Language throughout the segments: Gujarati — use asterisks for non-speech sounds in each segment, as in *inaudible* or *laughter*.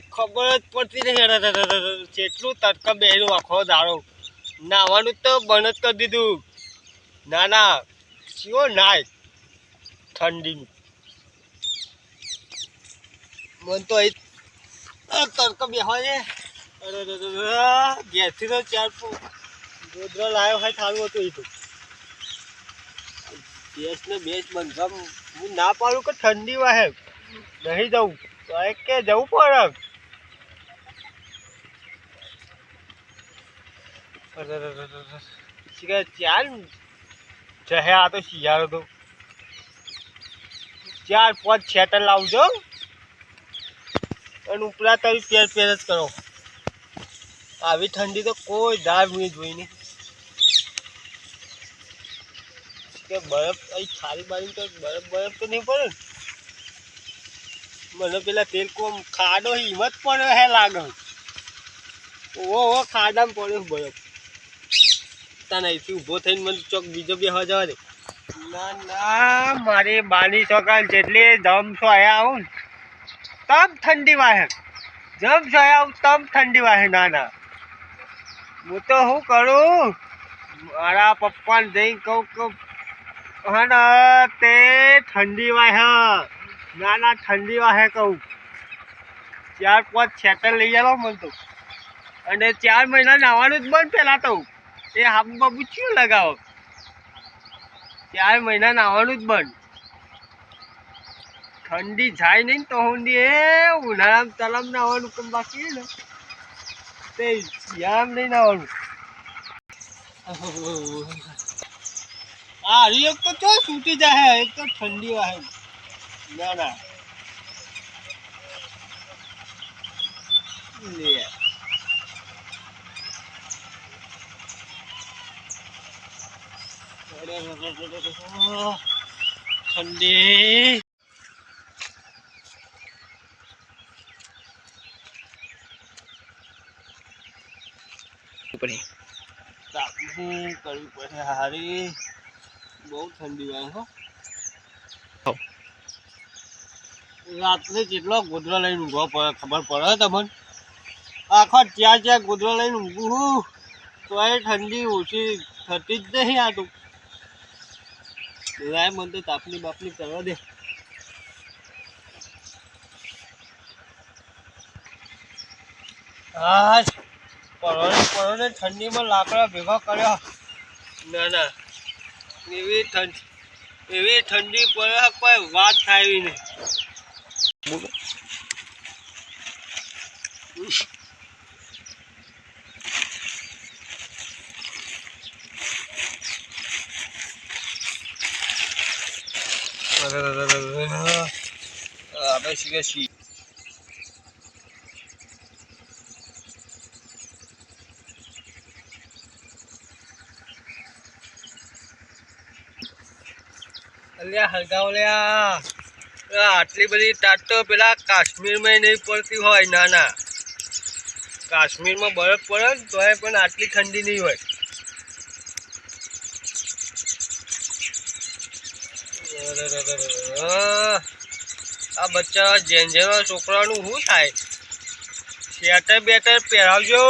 કોઈ ખબર જ પડતી નહીં. જેટલું તડકા બેહ્યું આખો દાડો. નાવાનું તો બંધ જ કરી દીધું. ના ના શિવો નાય. ઠંડીનું. મન તો અહીં તડકો બેહવા છે અરે રે રે રે ઘેરથી તો ચાર ગોદરો લાવ્યો હોય સારું હતું એ તો. ગેસ ને બેસ બંધ. હું ના પાડું કે ઠંડી વાહે. નહીં જવું. કે જવું પડે. અરે રે રે રે રે. શીખે ચાલ જહે આ તો શિયાળો તો ચાર પાંચ છેટર લાવજો અને ઉપરા તારી પેર પેર જ કરો આવી ઠંડી તો કોઈ દાળ મેં જોઈ નહીં કે બરફ અહીં ખારી બારી તો બરફ બરફ તો નહીં પડે મને પેલા તેલ કોમ ખાડો હિંમત પડ્યો હે લાગે ઓ ખાડામાં પડ્યો બરફ તને અહીંથી ઊભો થઈને મને ચોક બીજો બે હવા જવા દે. ના ના, મારી બાની સકાળ જેટલી દમ છો આયા આવું ને. તમ ઠંડી વાહે. જમ છો આયા આવું, તમ ઠંડી વાહે, ના ના. હું તો શું કરું? મારા પપ્પાને જઈને કહું કે હા ને તે ઠંડી વાહે. ના ના, ઠંડી વાહે કહું. ચાર પાંચ છેતર લઈ જાવ મને તો. અને ચાર મહિના નાવાનું જ બંધ પહેલાં તો. એ હાફ બાબુ ચિયું લગાવો. ચાર મહિના નાવાનું જ બંધ. ઠંડી જાય નહીં તો હુંડી એ ઉનાળામાં તલામ નાવાનું કેમ બાકી ને. તે શિયાળામાં નહીં નાવાનું. હા હરી એક તો ચો છૂટી જાય એક તો ઠંડી વાહે. ના ના. લે. ઠંડી બહુ ઠંડી વાય હો રાત્રે જેટલો ગોદરો લઈને ઊંઘવો પડે ખબર પડે તમને? આખો ત્યાં ત્યાં ગોદરો લઈને ઊંઘું તો એ ઠંડી ઓછી થતી જ નહીં આ તો લાય મન તો તાપની બાપની કરવા દે. હા પરોને પરોને ઠંડીમાં લાકડા ભેગા કર્યા. ના ના. એવી ઠંડી એવી ઠંડી પડે કોઈ વાત થાય એવી નહીં. આપણે શીખે છીએ અલ્યા હલગાવ લ્યા. આ આટલી બધી ટાટ તો પેલા કાશ્મીરમાં નહીં પડતી હોય, ના ના. કાશ્મીરમાં બરફ પડે ને તોય પણ આટલી ઠંડી નહીં હોય. આ બચ્ચા જેન જેવા છોકરાનું શું થાય? સ્વેટર બેટર પહેરાવજો.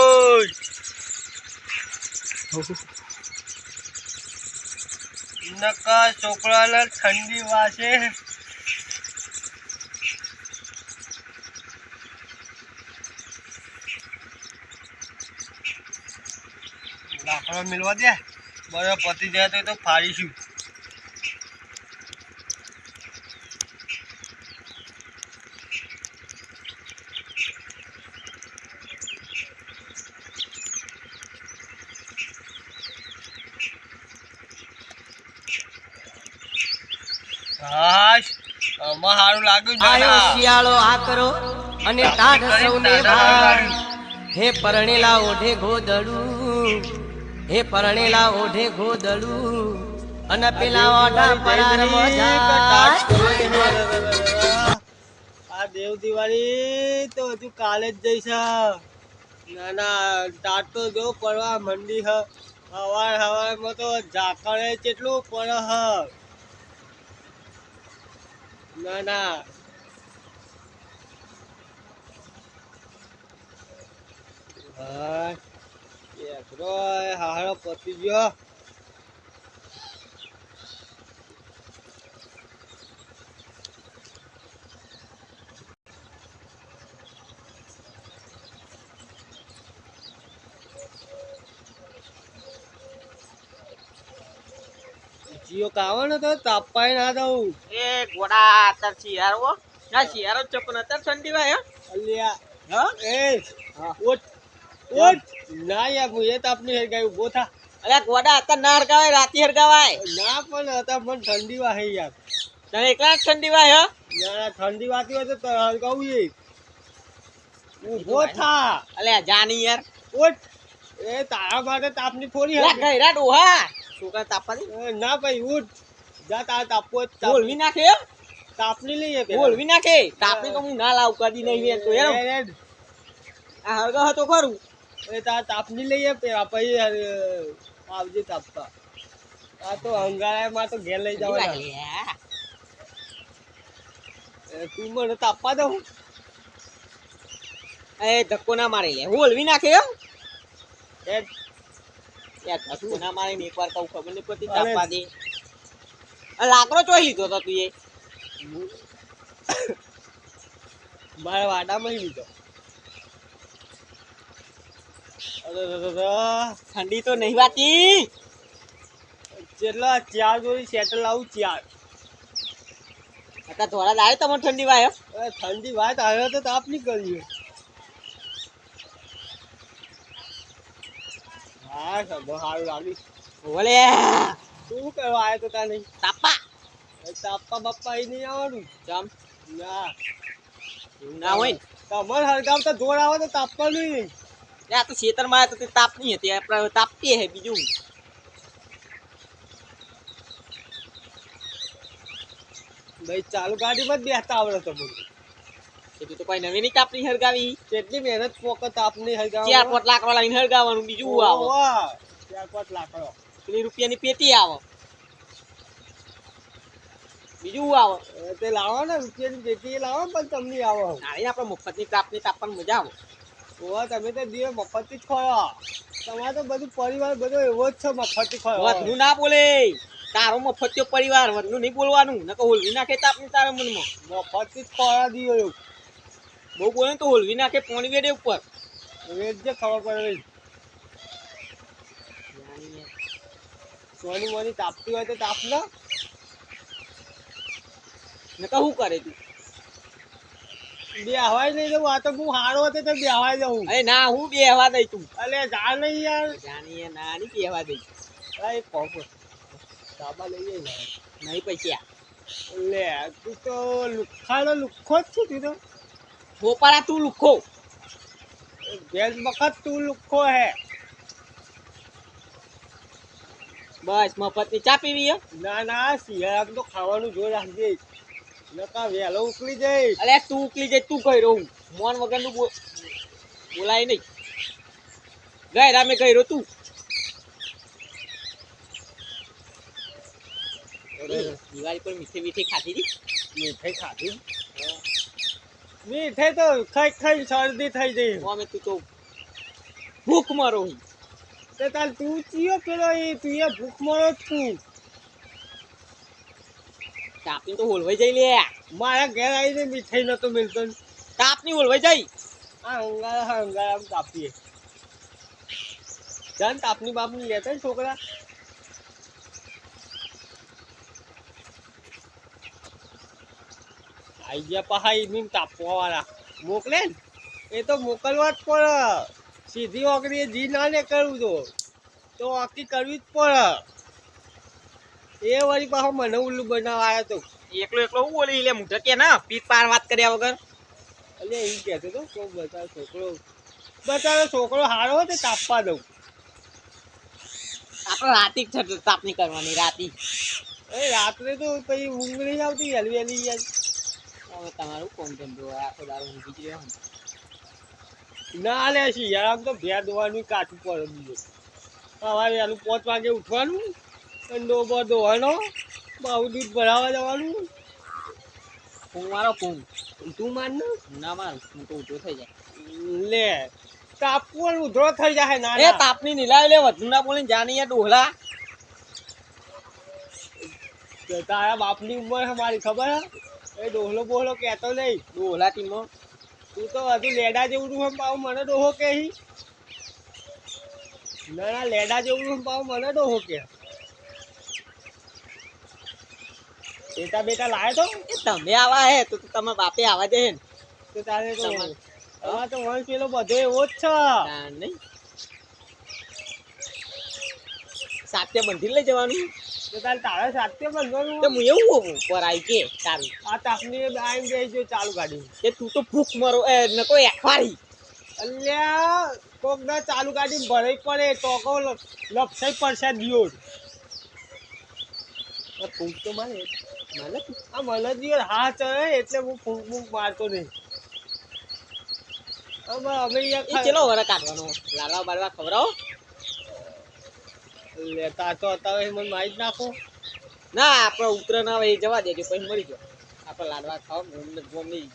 નકા છોકરાને ઠંડી વાસે. લાકડો મિલવા દે. બરાબર પતી જાય તો ફાડીશું હાશ આમાં સારું લાગ્યું આયો શિયાળો આ કરો અને ટાઢ સૌને ભાર હે પરણેલા ઓઢે ગોદડું. હે પરણેલા ઓઢે ગોદડું. અને પેલા ઓઢા પરાર આ દેવ દિવાળી તો હજુ કાલે જ જઈશ ના ના ટાટો તો જો પડવા મંડી હ. હવાર હવારમાં તો ઝાકળે કેટલું પડે હ. ના ના. હા એકરો હારો પતી ગયો. જીઓ કાવાનો તો તાપાય ના દઉં. એ ગોડા ના ચપન ઠંડી વાય અલ્યા. હા? એ ઓટ ઓટ. ના યાર હું એ તાપની હરગાઈ ઊભો થા. અરે ગોડા અત્યારે ના હરગાવાય રાતી હરગાવાય. ના પણ હતા પણ ઠંડી વાહે યાર. તને એકલા જ ઠંડી વાય ના ના, ઠંડી વાતી હોય તો હરગાવું એ. ઊભો થા. અલ્યા જાની યાર. ઓટ. એ તારા માટે તાપની ફોડી. ડોહા છોકરા તાપા ના ભાઈ ઉઠ. જા તાર તાપો બોલવી નાખે તાપલી લઈએ. બોલવી નાખે? તાપલી તો હું ના લાવ કદી નહીં તો યાર આ હરગા હતો ખરું. એ તાર તાપલી લઈએ પછી આવજે તાપતા. આ તો હંગારામાં તો ઘેર લઈ જવાના. તું મને તાપવા દઉં? એ ધક્કો ના મારી લે. બોલવી નાખે એમ? એ ધક્કો ના મારે એકવાર કહું ખબર નહીં પડતી તાપવા દે. લાકડો ચોઈ લીધો તો તું એ. મારા વાડામાં લીધો. ઠંડી તો નહીં વાતી. જેટલા ચાર જોડી સેટલ આવું ચાર. અત્યારે થોડા લાવે તમારે ઠંડી વાયો? ઠંડી વાત આવ્યો તો તાપ નહીં કરીએ હા સારું લાગ્યું. બોલે. શું કરવા આવ્યો તો ત્યાં તાપા તાપા બાપા એ નહીં આવવાનું. જામ ના. ના હોય ને. તમારે હરગામ તો જોર આવે તો તાપવાનું નહીં આ તો ખેતરમાં આવે તો તે તાપ નહીં હતી આપણે તાપીએ હે બીજું. ભાઈ ચાલુ ગાડીમાં જ બેસતા આવડે તમને. એટલે તો કોઈ નવી નહીં કાપની હરગાવી કેટલી મહેનત ફોકત આપની હરગાવી ચાર પાંચ લાકડો લાવીને હરગાવાનું બીજું આવે? ચાર પાંચ લાકડો. પેલી રૂપિયાની પેટી આવે. બીજું આવે? તે લાવો ને રૂપિયાની પેટી લાવો પણ તમને આવો. નાળી આપણે મફતની તાપની તાપવાની મજા આવે. ઓવા તમે તો દિવસ મફતથી જ ખોયો. તમારે તો બધું પરિવાર બધો એવો જ છે મફતથી ખોયો. વધુ ના બોલે. તારો મફત્યો પરિવાર વધુ નહીં બોલવાનું. નકર હોલવી નાખે તાપની તારા મનમાં. મફતથી જ ખોયા દીધો બહુ બોલે તો હોલવી નાખે પોણી વેડે ઉપર. વેડ જે ખબર પડે. સોની મોની તાપતી હોય તો તાપ ના નકર શું કરે તું? બે હવાય નહીં જવું આ તો હું હારો હતો તો બે હવાય જવું. અરે ના હું બેહવા દઈ તું. અલે જા નહીં યાર. જાણીએ ના નહીં બેહવા દઈ. અરે કોપ ડાબા લઈ જઈ નહીં પૈસા લે તું તો લુખાડો લુખો જ છે તું તો. ગોપાળા તું લુખો ગેસ વખત તું લુખો હે. બસ મફતની ચા પીવી ના ના શિયાળા તો ખાવાનું જોઈ રાખજે. નકા વહેલો ઉકળી જાય અલે તું ઉકલી જાય તું ગઈ રહું. મોન વગરનું બોલાય નહીં. ગઈ રામે ગઈ રહો તું. દિવાળી પર મીઠી મીઠી ખાધી હતી? મીઠાઈ ખાધી? મીઠાઈ તો ખાઈ ખાઈ શરદી થઈ જઈ અમે તું તો ભૂખ મારો હી. તે તાર તું ચિયો પેલો એ તું એ ભૂખ મરો તું તાપની તો હોલવાઈ જઈ લે. મારા ઘેર આવીને મીઠાઈ નતો મિલતો. તાપની હોલવાઈ જઈ. આ અંગારા હા અંગારા આમ તાપીએ. જાન તાપની બાપની લેતા ને છોકરા. આઈ ગયા પહા એની તાપવા વાળા મોકલે ને? એ તો મોકલવા જ પડે. સીધી ઓકરી જી ના ને કરવું તો. તો ઓકી કરવી જ પડે. એ વળી પાછો મને ઉલ્લુ બનાવવા આવ્યો તો. એકલો એકલો હું બોલી લે મુઢા કે ના પીક પાર વાત કર્યા વગર? એટલે એ કહેતો તો કોઈ બતાવો છોકરો. બતાવો છોકરો હારો હોય તો તાપવા દઉં. આપણે રાતી જ છે તાપની કરવાની રાતી. એ રાત્રે તો પછી ઊંઘ નહીં આવતી વહેલી યાર. હવે તમારું કોમ ધંધો આખો દારૂ ઊંઘી જ રહ્યો ને. લે શિયાળામાં તો ભેર દોવાનું કાચું પડે બીજું. સવારે વહેલું પાંચ વાગે ઉઠવાનું અને ડોબો દોવાનો બહુ દૂધ ભરાવા જવાનું. ફોન મારો ફોન. તું માન ને? ના મારું હું તો ઊંચો થઈ જાય. લે તાપુ ઉધરો થઈ જાય ના એ ના. તાપની નીલાય લે વધુ ના બોલીને જાની ડોહલા. તારા બાપની ઉંમર છે મારી ખબર હે એ ડોહલો બોહલો કહેતો નહીં. ડોહલા ટીમો. તું તો હજુ લેડા જેવું હમ પાવ મને ડોહો કે ના ના લેડા જેવું હમ પાવ મને ડોહો કે. બેટા બેટા લાયો તો. એ તમે આવા હે તો તમે તમારા બાપે આવા દે હે ને. તો તારે તો હા અમાર તો વંશ પેલો બધો એવો જ છે. નહીં. સાથે બંધી લઈ જવાનું. તો તારે તારે બંધવાનું? તો હું એવું ઉપર આવી કે તારું. આ તાપની આઈ જાય છે ચાલુ ગાડી. કે તું તો ભૂખ મરો એ નકો એકવારી અલ્યા કોક ના ચાલુ ગાડી ભરે પડે તો કો લપસાઈ પડશે દિયો ફૂંક તો મારે મને આ મને દિયો હા ચડે એટલે હું ફૂંક ફૂંક મારતો નહીં. અમે અમે ચલો વરા કાઢવાનો. લાલવા બાડવા ખવડાવો. લેતા તો અત્યારે મને મારી જ નાખો. ના આપણે ઉતરે ના આવે એ જવા દેજો પછી મરી ગયો આપણે લાડવા ખાવ ગોમને ગોમની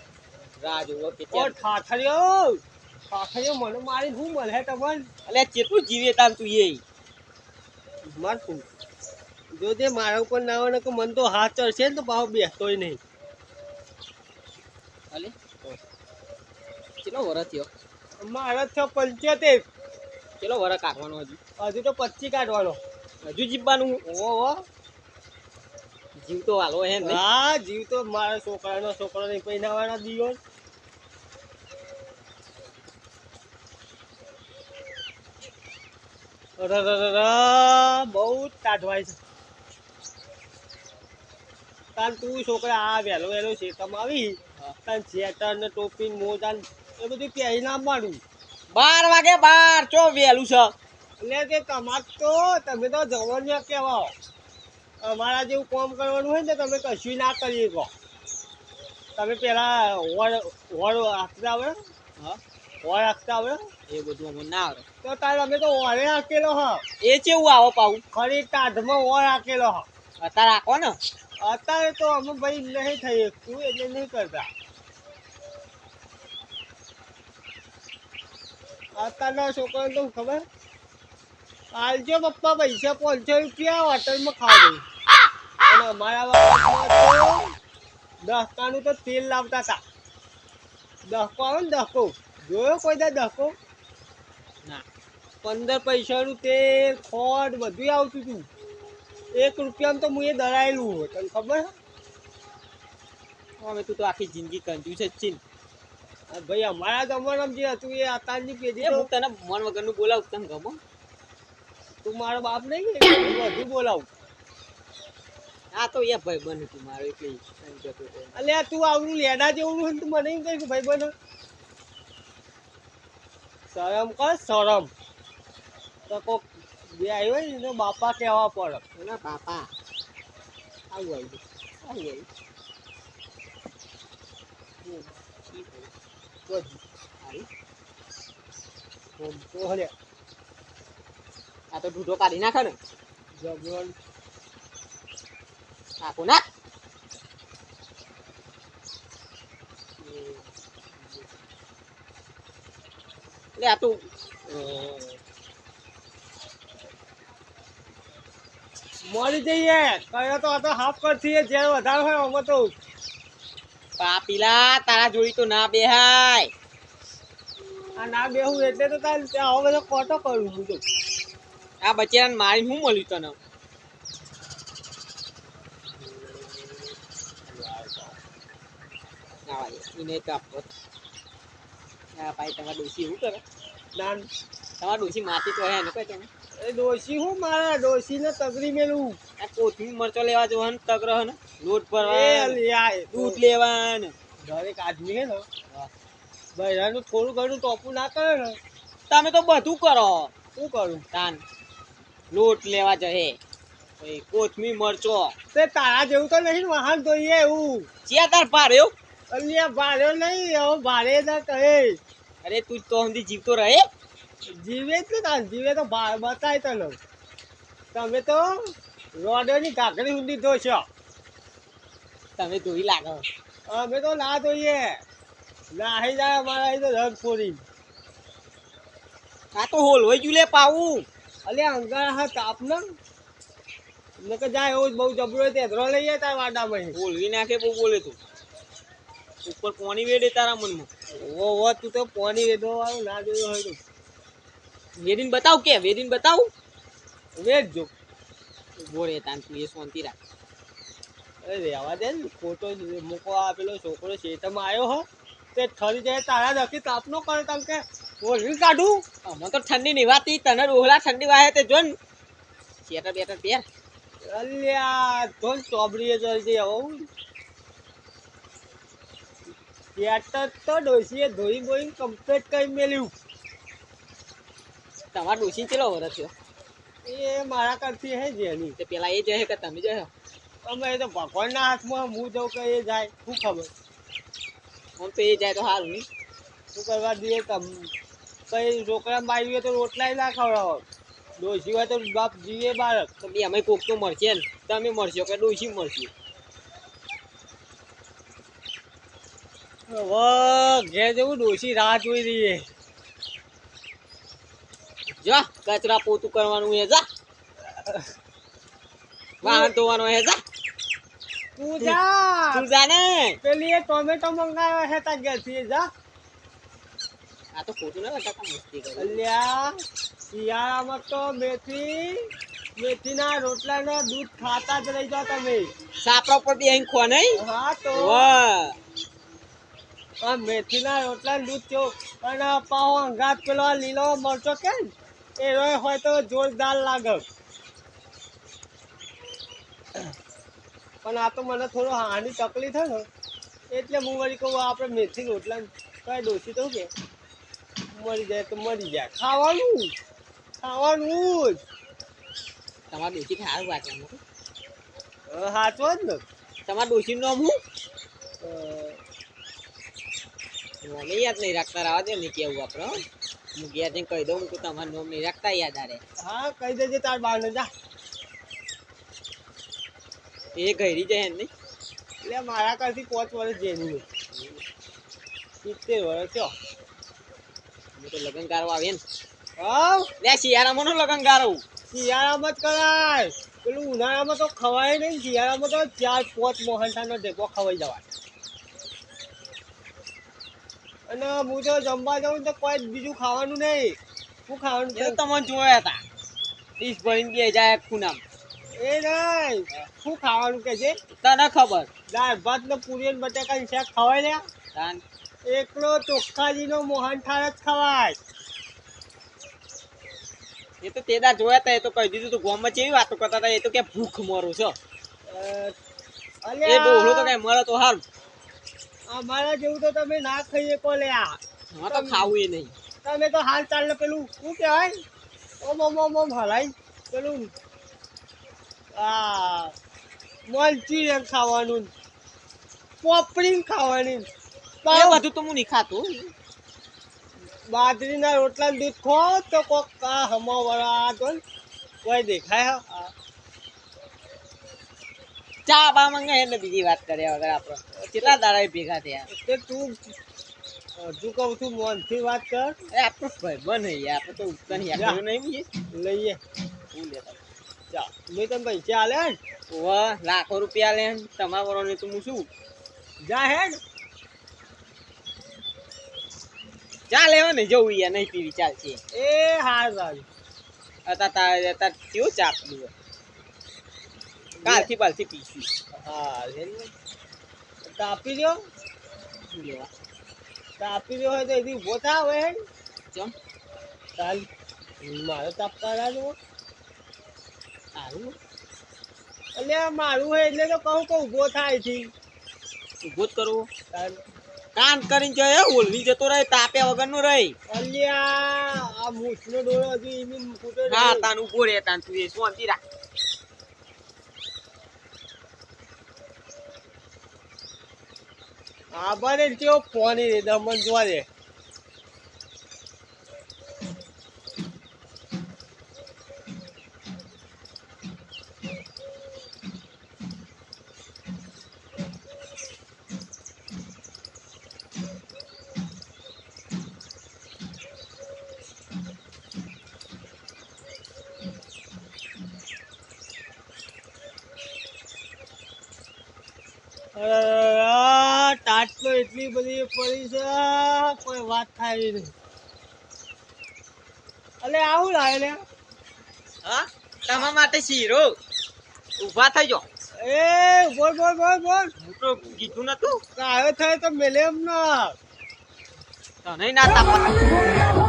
રાહ જોવો કે ઠાઠરિયો ઠાઠરિયો મને મારી શું મળે તમને? અલે કેટલું જીવે તાન તું એ? માર તું. જો તે મારા ઉપર ના આવે ને કે મને તો હાથ ચડશે ને તો પાછો બેસતોય નહીં. અલે કેટલો વરસ થયો? મારા થયો પંચોતેર. ચેલો વરા કાઢવાનો હજી? હજુ તો પચી કાઢવાનો. હજુ જીવવાનું? ઓહો જીવ તો હાલો હે ને. હા જીવ તો મારા છોકરાનો છોકરો નહીં પહેરાવાના દિવસ બહુ જ કાઢવાય છે. તાન તું છોકરા આ વહેલો વહેલો શેતમ આવી. તાન જેટર ને ટોપી મોજા એ બધું પહેરી ના મારું બાર વાગે બાર ચો વેલું છે? એટલે તે તમાર તો તમે તો જવાનિયા કહેવાઓ. અમારા જેવું કામ કરવાનું હોય ને તમે કશું ના કરી શકો. તમે પેલા હોળ હોળ હાંકતા આવડે હા? હોળ હાંકતા આવડે એ બધું અમને ના આવડે તો તાર અમે તો હોળે હાકેલો હ. એ ચેવું આવો પાવું ખરી ટાઢમાં હોળ હાકેલો હ. અત્યારે આખો ને. અત્યારે તો અમે ભાઈ નહીં થઈ શકતું એટલે નહીં કરતા. અત્યારના છોકરાને તો ખબર? આલજો પપ્પા પૈસા પાંચસો રૂપિયા હોટલમાં ખાવા અને અમારા બાપમાં તો તો તેલ લાવતા હતા. દહકો આવે ને દહકો? જોયો કોઈ દા દહકો? ના. પંદર પૈસાનું તેલ, ખોટ બધું આવતું હતું. એક રૂપિયામાં તો હું એ દળાયેલું હોય તને ખબર? હવે તું તો આખી જિંદગી કંજૂસ જ છે ને. ભાઈ અમારા જમાનામાં જે હતું એ અત્યારની પેઢી હું તને મન વગરનું બોલાવું તને ગમો તું મારો બાપ નહીં *coughs* બધું બોલાવું. આ તો એ ભાઈ બન તું મારો એટલે અલ્યા તું આવડું લેડા જેવું હોય તું મને એમ કહે ભાઈ બન શરમ કર શરમ. તો કોક બે આવ્યો હોય ને બાપા કહેવા પડે. એના બાપા? આવું આવ્યું આવું આવ્યું હમ. ઈ ભાઈ. બધું હારી. ઓમ તો હલે આ તો ઢૂઢો કાઢી નાખે ને જબરન નાખો નાખ એટલે આ તો મળી જઈએ કયો તો આ તો હાફ કરતી જે વધારે હોય, આમાં તો પાપીલા તારા જોડી તો ના બેહાય. આ ના બેહું એટલે તો તાર ત્યાં આવો બધો કોટો કરું હું તો. આ બચેરાને મારી શું મળ્યું તને? ના એને તો આપો. હા ભાઈ તમારા ડોસી શું કરે? ના. તમારા ડોસી માટી તો હે ને કઈ તમે એ ડોશી હું મારા? ડોસીને તગડી મેલું. આ કોથમીર મરચો લેવા જો ને તક રહે ને? લોટ પર દૂધ દૂધ દરેક આદમી હે ને. બૈરાનું થોડું ઘણું ટોપું ના કરે ને. તમે તો બધું કરો. શું કરું? તાન લોટ લેવા જહે. કોથમી મરચો. તે તારા જેવું તો નહીં વાહન જોઈએ એવું. ચિયા તાર ભાર્યો અલ્યા ભાર્યો નહીં હવે ભારે ના કહે. અરે તું તો હમણાં જીવતો રહે. જીવે જ તાર જીવે તો બતાય તને. તમે તો રોડોની કાકડી ઊંધી ધોશો. તમે ધોઈ લાગો. અમે તો ના જોઈએ. નાહી જાય અમારા અહીં તો રંગ પૂરી આ તો હોલ હોય જુલે પાવું અલ્યા અંગાર હા તાપ ને. નકર જાય એવું બહુ જબરો તે ધરો લઈ જાય તાર વાડામાં. બોલવી નાખે બહુ બોલે તું. ઉપર પોણી વેડે તારા મનમાં. ઓ ઓ તું તો પોની વેડો વાળું ના જોયું હોય તો. વેદીન બતાવ કે વેદીન બતાવ. વેદ જો બોરે તાન તું એ શાંતિ રાખ. રહેવા દે ને ખોટો જ મૂકો આ પેલો છોકરો શેતમાં આવ્યો હો. તે ઠરી જાય તારા નક્કી તાપ નો કરે તમ કે. ઓલવી કાઢું? અમે તો ઠંડી નિવાતી તને રોહલા ઠંડી વાહે તે જોન. શેટર બેટર પહેર અલ્યા તો ચોબડીએ ચડી જઈ આવું પેટર તો ડોસીએ ધોઈ બોઈ કમ્પ્લીટ કરી મેલ્યું. તમારા ડોસી ચેલો વરસ્યો એ મારા કરતી હે જેની. પેલા એ જશે કે તમે જશો અમે તો ભગવાનના હાથમાં હું જઉં કે એ જાય શું ખબર? હું તો એ જાય તો સારું નહીં શું કરવા દઈએ તમ? કઈ છોકરા બાઈ તો રોટલાય ના ખવડાવો. ડોસી હોય તો બાપ જીવે બાળક. તો બી અમે કોક તો મળશે ને તમે મળશો કે ડોસી મળશે હવે ઘેર જવું ડોસી રાહ જોઈ રહીએ. જા કચરા પોતું કરવાનું હે જા. વાહન ધોવાનું હે જા. તું જા તું જા ને પેલી એ ટોમેટો મંગાવ્યો છે તાર ઘેરથી જા. આ તો ખોટું ના બતાતા મસ્તી કરે. અલ્યા શિયાળામાં તો મેથી મેથીના રોટલાના દૂધ ખાતા જ રહી જાઓ તમે. સાપરા ઉપર બી અહીં ખો નહીં? હા તો. આ મેથીના રોટલા દૂધ થયો અને પાવો અંગાત પેલો લીલો મરચો કે ને, એ હોય તો જોરદાર લાગે. પણ આ તો મને થોડો હાની તકલીફ થાય ને. એટલે હું વળી કહું આપણે મેથી રોટલા ને કઈ ડોસી તો કે? મરી જાય તો મરી જાય. ખાવાનું ખાવાનું જ. તમારા ડોસી સારું વાત સાચો જ ને. તમારા ડોસી નામ હું મને યાદ નહીં રાખતા રહેવા દે ને કેવું આપણે હો. હું ગયા જઈને કહી દઉં કે તમારું નામ નહીં રાખતા યાદ આરે હા કહી દેજે તાર બહાર જા. એ ઘરી જાય નહીં. એટલે મારા કરતી પાંચ વર્ષ જેની સિત્તેર વર્ષ થયો હું તો લગ્ન ગારો આવે ને હા? લે શિયાળામાં નું લગ્ન ગારો શિયાળામાં જ કરાય. પેલું ઉનાળામાં તો ખવાય નહીં. શિયાળામાં તો ચાર પાંચ મોહનથાળનો ઢેકો ખવાઈ જવાય. અને હું જો જમવા જાઉં તો કોઈ બીજું ખાવાનું નહીં. શું ખાવાનું? તમને જોયા હતા. ડીશ ભરીને બે જાય ખૂનામ. એ નહીં. શું ખાવાનું કે છે? તને ખબર. દાળ ભાત ને પૂરી ને બટાકાની શાક ખવાય લ્યા. તાન. એકલો ચોખ્ખાજીનો મોહનથાળ જ ખવાય. એ તો તેદાર જોયા હતા એ તો કહી દીધું તું ગામમાં કેવી વાતો કરતા હતા એ તો કે ભૂખ મરું છો. એ ડોહલો તો કઈ મળે તો હારું. અમારા જેવું તો તમે ના ખાઈએ કો લ્યા. હા તો ખાવું એ નહીં. તમે તો હાલ ચાલ ને પેલું શું કહેવાય? ઓમ ઓમ ઓમ ઓમ હલાય પેલું આ મંચુરિયન ખાવાનું. પોપડી ખાવાની. એ બધું તો હું નહીં ખાતું. બાજરીના રોટલા દૂધ ખો તો કોક આ હમો વળા તો કોઈ દેખાય ચા બા મંગે એટલે બીજી વાત કર્યા વગર આપણે. કેટલા દાડા ભેગા થયા? તે તું હજુ કહું છું મનથી વાત કર. એ આપણો ભાઈ બન આપણે તો ઉત્તર નહીં. લઈએ. હું લેતા. ચા મેં તમે પૈસા આલે વાહ લાખો રૂપિયા લે તમારા વરોને તો હું શું? જા હેડ. ચા લેવા ને જવું યાર નહીં પીવી ચાલશે એ હા સારું અતા તારે અતા કેવું ચા પીવું કાલથી પાલથી પીશું. હા લે ને. તાપી રહ્યો શું લેવા? તાપી રહ્યો હોય તો એથી ઊભો થા હવે હેડ. ચમ. ચાલ. મારે તાપતા રાજો સારું એટલે મારું હોય એટલે તો કહું કે ઊભો થાય છે. ઊભો જ કરવું. કાન કરીને જાય ઓલવી જતો રહે તાપ્યા વગરનો રહે. અલ્યા આ મૂછનો ડોળો હજી એની ફૂટો હા. તાન ઊભો રહે તાન તું એ શાંતિ રાખ આ બને કેવો ફોની રે દમન જોવા દે. ટાટ તો એટલી બધી પડી છે કોઈ વાત થાય નહીં. અલે આવું લાવે લે. હા? તમારા માટે શીરો? ઊભા થઈ જો એ બોલ બોલ બોલ બોલ. હું તો કીધું નતું. આવ્યો થાય તો મેલે એમ ના. તને ના તાપા.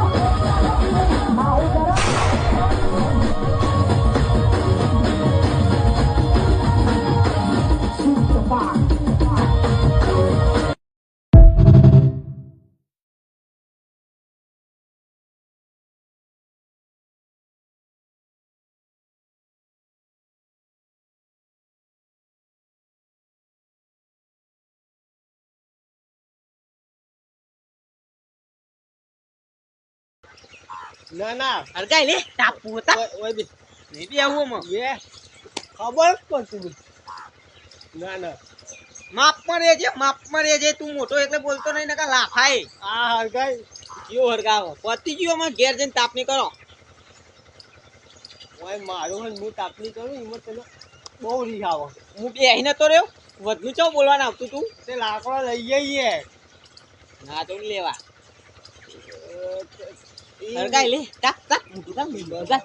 ના ના. હરગાઈ લે તાપુ હતા. ઓય બી. નહીં બી આવું આમાં. બે. ખબર જ પડતી. ના ના. માપમાં રહેજે માપમાં રહેજે તું મોટો એટલે બોલતો નહીં નકા લાફાય. આ હરગાઈ કયો હરગાવો પતિ ગયો અમાર ઘેર જઈને તાપની કરો. ઓય મારું હોય હું તાપની કરું એમાં તને બહુ રીહ આવે હું બે તો નતો રહ્યો. વધુ ચો બોલવાના આવતું તું? તે લાકડો લઈ જઈએ ના તો લેવા. હરગાઈ લે.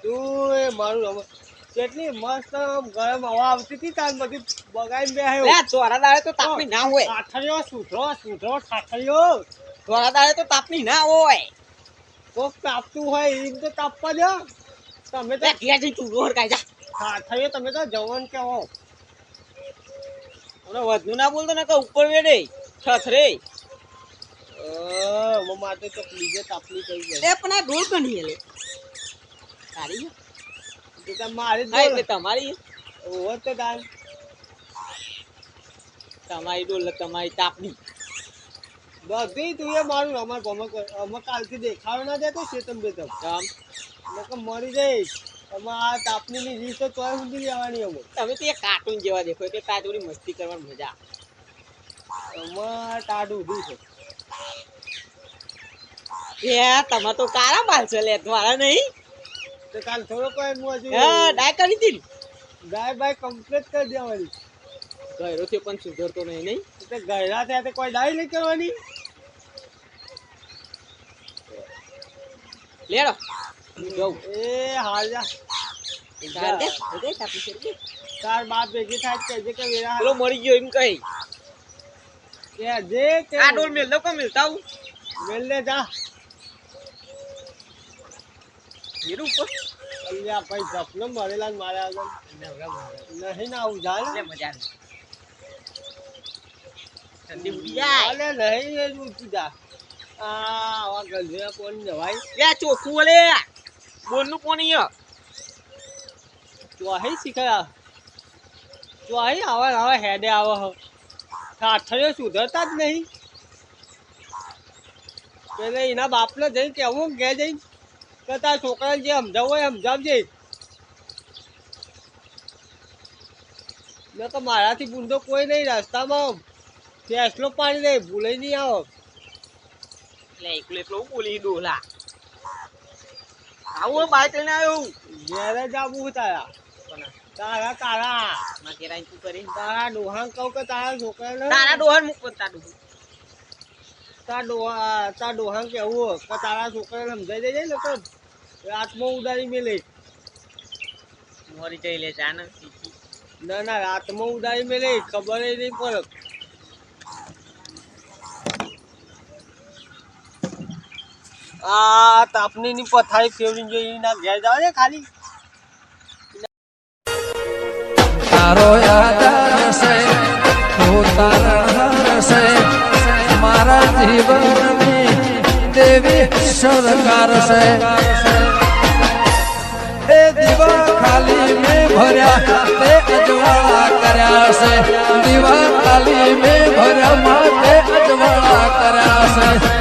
તું મારું કેટલી મસ્ત ગરમ હવા આવતી હતી તાર બધી બગાડીને બે દાડે તો તાપની ના હોય. ઠાઠરિયો સુધરો સુધરો ઠાઠરિયો દાડે તો તાપની ના હોય. કોક તાપતું હોય એમ તો તાપવા દો. તમે તો ઘેર જઈને ચૂડો જા. ઠાઠરિયો તમે તો જવાન કેવો મને વધુ ના બોલતો ને કે ઉપર વેડે છથરે હું માટે તો બીજે તાપલી ગઈ. લે પણ આ ડોલ કની લે તારી તો તાર હા એટલે તમારી તો તાર. તમારી ડોલ તમારી તાપની બધી તું એ મારું અમાર ગમે અમે કાલથી દેખાડો ના દેતો શેતમ બેતમ તમ નકર મરી જઈશ. અમે આ તાપની ની રીત તો તોય સુધી લેવાની અમે તમે તો એ કાર્ટૂન જેવા દેખો એટલે તાર જોડી મસ્તી કરવાની મજા અમે ટાઢું ઊભી છે. એ તમે તો કારા બાલ છે લે તમારા નહીં. તો કાલ થોડો કોઈ મોજી હા ડાય કરી દીધી ગાય બાય કમ્પ્લીટ કરી દેવાની. ગયરો થયો પણ સુધરતો નહીં નહીં? તો ગાયરા થયા તો કોઈ ડાય નહીં કરવાની. લેડો. જાઉં. એ હાલ જા. તાર બાપ ભેગી થાય તો કહેજે કે વેરા મરી ગયો એમ કહી. હીરું અલ્યા ભાઈ જપનો મરેલા ને આગળ. નહીં ના આવું જા ને. મજા ઠંડી ઉડી જાય. અલે નહીં એ જા આ આવા ગંધેરા કોણ જવાય લે ચોખ્ખું ઓલે બોલનું કોણ અહીંયા? ચોહી અહીં ચોહી આવા આવા હેડે આવો હો સુધરતા જ નહીં. પેલે એના બાપને જઈને કેવું કે જઈને કે તાર છોકરાને જે સમજાવવું હોય સમજાવજે. ન તો મારાથી બુંદો કોઈ નહીં રસ્તામાં. ફેસલો પાડી દે ભૂલે નહીં આવો. એટલે એકલો એકલો બોલી ડોલા આવું લઈને આવ્યો ઘેરે જ આવું તારા. તારા તારા. માં ઘેર તું કરી તારા ડોહાન કહું કે તારા છોકરાને? તારા ડોહાન મૂક તારા ડોહર તાર ડોહા તાર ડોહાન કેવું કે તારા છોકરાને સમજાઈ દેજે ને તો રાતમાં ઉડાડી મેલે. મોરી જઈ લે જા ને. ના ના રાતમાં ઉડાડી મેલે ખબર નહીં પડે. આ તાપની ની પથારી ફેવરી જોઈ ના ઘેર જાવ ને ખાલી? તારો આધાર છે તું તારા છે મારા જીવનની દેવી સરકાર છે એ દીવા ખાલી મેં ભર્યા, તે અજવાળા કર્યા છે. દીવા ખાલી મેં ભર્યા માટે અજવાળા કર્યા છે.